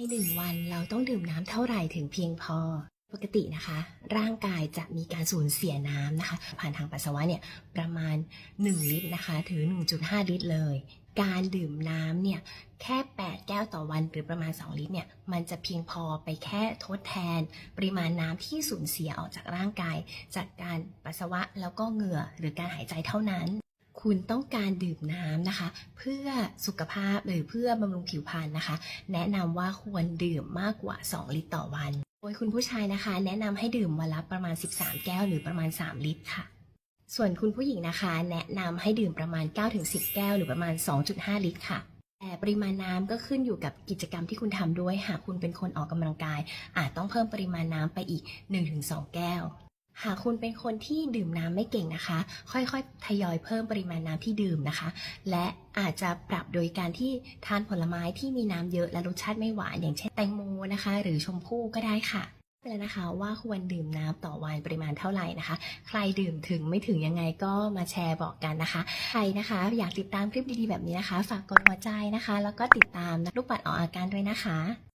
ในหนึ่งวันเราต้องดื่มน้ำเท่าไหร่ถึงเพียงพอ ปกตินะคะ ร่างกายจะมีการสูญเสียน้ำนะคะ ผ่านทางปัสสาวะเนี่ยประมาณ 1 ลิตรนะคะ ถึง 1.5 ลิตรเลย การดื่มน้ำเนี่ยแค่ 8 แก้วต่อวันหรือประมาณ 2 ลิตรเนี่ยมันจะเพียงพอไปแค่ทดแทน ปริมาณน้ำที่สูญเสียออกจากร่างกาย จากการปัสสาวะแล้วก็เหงื่อหรือการหายใจเท่านั้น คุณต้องการดื่มน้ำนะคะ เพื่อสุขภาพหรือเพื่อบำรุงผิวพรรณนะคะ แนะนำว่าควรดื่มมากกว่า 2 ลิตรต่อวัน โดยคุณผู้ชายนะคะ แนะนำให้ดื่มวันละประมาณ 13 แก้วหรือประมาณ 3 ลิตรค่ะ ส่วนคุณผู้หญิงนะคะ แนะนำให้ดื่มประมาณ 9-10 แก้วหรือประมาณ 2.5 ลิตรค่ะแต่ปริมาณน้ำก็ขึ้นอยู่กับกิจกรรมที่คุณทำด้วย หากคุณเป็นคนออกกำลังกาย อาจต้องเพิ่มปริมาณน้ำไปอีก 1-2 แก้ว หากคุณเป็นคนที่ดื่มน้ำไม่เก่งนะคะ ค่อยๆ ทยอยเพิ่มปริมาณน้ำที่ดื่มนะคะ และอาจจะปรับโดยการที่ทานผลไม้ที่มีน้ำเยอะและรสชาติไม่หวานอย่างเช่นแตงโมนะคะ หรือชมพู่ก็ได้ค่ะไปแล้วนะคะว่าควรดื่มน้ำต่อวันปริมาณเท่าไหร่นะคะ ใครดื่มถึงไม่ถึงยังไงก็มาแชร์บอกกันนะคะ ใครนะคะอยากติดตามคลิปดีๆแบบนี้นะคะ ฝากกดหัวใจนะคะ แล้วก็ติดตามลูกปัดออกอาการด้วยนะคะ